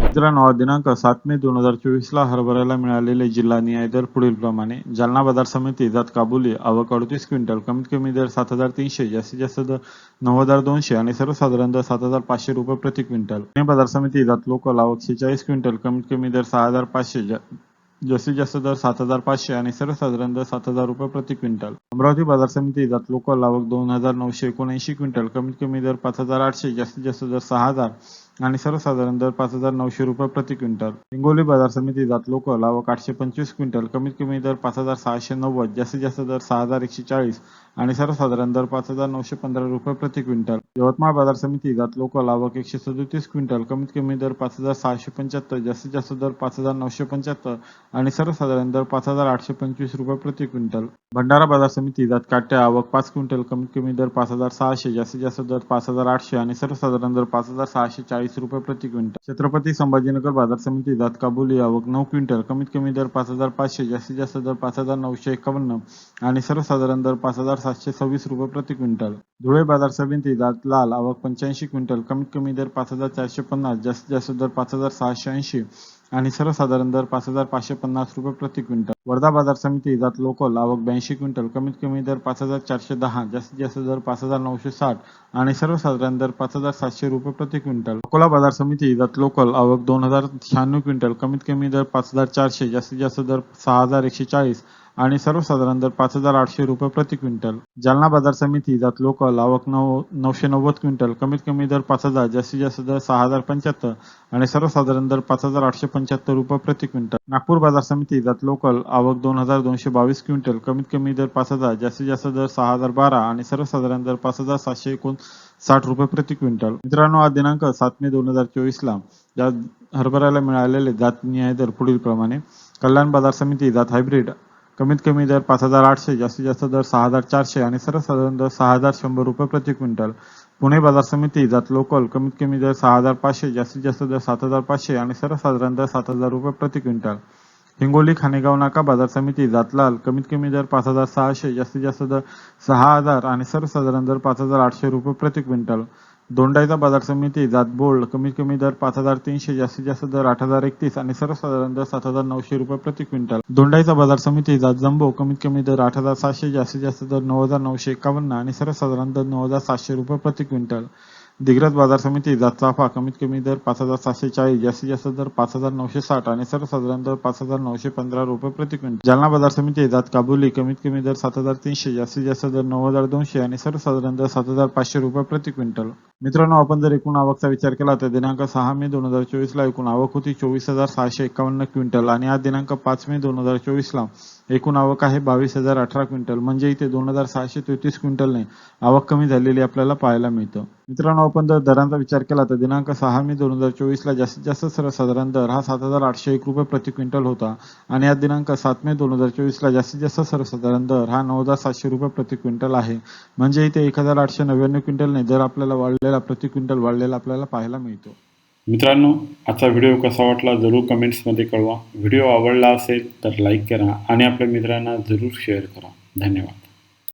मित्रांनो दिनांक सात मे दोन हजार चोवीसला हरभऱ्याला मिळालेले जिल्हा न्याय दर पुढीलप्रमाणे. जालना बाजार समिती जात काबुली आवक अडतीस क्विंटल कमीत कमी दर सात हजार तीनशे जास्तीत जास्त दर नऊ हजार दोनशे आणि सर्वसाधारण दर सात हजार पाचशे रुपये प्रति क्विंटल. पुणे बाजार समिती जात लोकल आवक शेचाळीस क्विंटल कमीत कमी दर सहा हजार पाचशे जास्तीत जास्त दर सात हजार पाचशे आणि सर्वसाधारण दर सात हजार रुपये प्रति क्विंटल. अमरावती बाजार समिती जात लोकल आवक दोन हजार नऊशे एकोणऐंशी क्विंटल कमीत कमी दर पाच हजार आठशे जास्तीत जास्त दर सहा हजार आणि सर्वसाधारण दर पाच हजार नऊशे रुपये प्रति क्विंटल. हिंगोली बाजार समिती जात लोकल आवक आठशे पंचवीस क्विंटल. कमीत कमी दर पाच हजार सहाशे नव्वद जास्तीत जास्त दर सहा हजार एकशे चाळीस. आणि सर्वसाधारण दर पाच हजार नऊशे पंधरा रुपये प्रति क्विंटल यवतमाळ बाजार समिती जात लोकल आवक एकशे सदोतीस क्विंटल कमीत कमी दर पाच हजार सहाशे पंच्याहत्तर जास्तीत जास्त दर पाच हजार नऊशे पंच्याहत्तर आणि सर्वसाधारण दर पाच हजार आठशे पंचवीस रुपये प्रति क्विंटल भंडारा बाजार समिती जात काट्या आवक पाच क्विंटल कमीत कमी दर पाच हजार सहाशे जास्तीत जास्त दर पाच हजार आठशे आणि सर्वसाधारण दर पाच हजार सहाशे चाळीस रुपये प्रति क्विंटल छत्रपती संभाजीनगर बाजार समिती जात काबुली आवक नऊ क्विंटल कमीत कमी दर पाच हजार पाचशे जास्तीत जास्त दर पाच हजार नऊशे एकावन्न आणि सर्वसाधारण दर पाच हजार सातशे सव्वीस रुपये प्रति क्विंटल. धुळे बाजार समिती जात लाल आवक पंच्याऐंशी क्विंटल. कमीत कमी दर पाच हजार चारशे पन्नास जास्तीत जास्त दर पाच हजार सहाशे ऐंशी आणि सर्वसाधारण दर पाच हजार पाचशे पन्नास रुपये प्रति क्विंटल. वर्धा बाजार समिती जात लोकल आवक ब्याऐंशी क्विंटल. कमीत कमी दर पाच हजार चारशे दहा जास्तीत जास्त दर पाच हजार नऊशे साठ आणि सर्वसाधारण दर पाच हजार सातशे रुपये प्रति क्विंटल. अकोला बाजार समिती जात लोकल आवक दोन हजार शहाण्णव क्विंटल. कमीत कमी दर पाच हजार चारशे जास्तीत जास्त दर सहा हजार एकशे चाळीस आणि सर्वसाधारण दर पाच हजार आठशे रुपये प्रति क्विंटल. जालना बाजार समिती जात लोकल आवक नऊ नऊशे नव्वद क्विंटल. कमीत कमी दर पाच हजार जास्तीत जास्त दर सहा हजार पंच्याहत्तर आणि सर्वसाधारण दर पाच हजार आठशे पंच्याहत्तर रुपये प्रति क्विंटल. नागपूर बाजार समिती जात लोकल आवक दोन हजार दोनशे बावीस क्विंटल. कमीत कमी दर पाच हजार जास्तीत जास्त दर सहा हजार बारा आणि सर्वसाधारण दर पाच हजार सातशे एकोण साठ रुपये प्रति क्विंटल. मित्रांनो आज दिनांक सात मे दोन हजार चोवीसला या हरभऱ्याला मिळालेले जात न्याय दर पुढील प्रमाणे कल्याण बाजार समिती जात हायब्रिड कमीत कमी दर पाच हजार आठशे जास्तीत जास्त दर सहा हजार चारशे आणि सर्वसाधारण दर सहा हजार शंभर रुपये प्रति क्विंटल. पुणे बाजार समिती जात लोकल कमीत कमी दर सहा हजार पाचशे जास्तीत जास्त दर सात हजार पाचशे आणि सर्वसाधारण दर सात हजार रुपये प्रति क्विंटल. हिंगोली खानेगाव नाका बाजार समिती जातलाल कमीत कमी दर पाच हजार सहाशे जास्तीत जास्त दर सहा हजार आणि सर्वसाधारण दर पाच हजार आठशे रुपये प्रति क्विंटल. दोंडाईचा बाजार समिती जात बोल्ड कमीत कमी दर पाच हजार तीनशे जास्तीत जास्त दर आठ हजार एकतीस आणि सर्वसाधारण दर सात हजार नऊशे रुपये प्रति क्विंटल. दोंडाईचा बाजार समिती जात जम्बो कमीत कमी दर आठ हजार सातशे जास्तीत जास्त दर नऊ हजार नऊशे एकावन्न आणि सर्वसाधारण दर नऊ हजार सातशे रुपये प्रति क्विंटल. दिग्रज बाजार समिती जात चाफा कमीत कमी दर पाच हजार सातशे चाळीस जास्तीत जास्त दर पाच हजार नऊशे साठ आणि सर्वसाधारण दर पाच हजार नऊशे पंधरा रुपये प्रति क्विंटल. जालना बाजार समिती जात काबुली कमीत कमी दर सात हजार तीनशे जास्तीत जास्त दर नऊ हजार दोनशे आणि सर्वसाधारण दर सात हजार पाचशे रुपये प्रति क्विंटल. मित्रांनो आपण जर एकूण आवकचा विचार केला तर दिनांक सहा मे दोन हजार चोवीसला एकूण आवक होती चोवीस हजार सहाशे एकावन्न क्विंटल आणि आज दिनांक पाच मे दोन हजार चोवीसला एकूण आवक आहे बावीस हजार अठरा क्विंटल. म्हणजे इथे दोन हजार सहाशे तेहतीस क्विंटलने आवक कमी झालेली आपल्याला पाहायला मिळतं. मित्रांनो आपण जर दरांचा विचार केला तर दिनांक सहा मे दोन हजार चोवीसला जास्तीत जास्त सर्वसाधारण दर हा सात हजार आठशे एक रुपये प्रति क्विंटल होता आणि आज दिनांक सात मे दोन हजार चोवीसला जास्तीत जास्त सर्वसाधारण दर हा नऊ हजार सातशे रुपये प्रति क्विंटल आहे. म्हणजे इथे एक हजार आठशे नव्याण्णव क्विंटलने दर आपल्याला आपल्याला प्रति क्विंटल वाढलेला आपल्याला पाहायला मिळतो. मित्रांनो आजचा व्हिडिओ कसा वाटला जरूर कमेंट्समध्ये कळवा. व्हिडिओ आवडला असेल तर लाईक करा आणि आपल्या मित्रांना जरूर शेअर करा. धन्यवाद.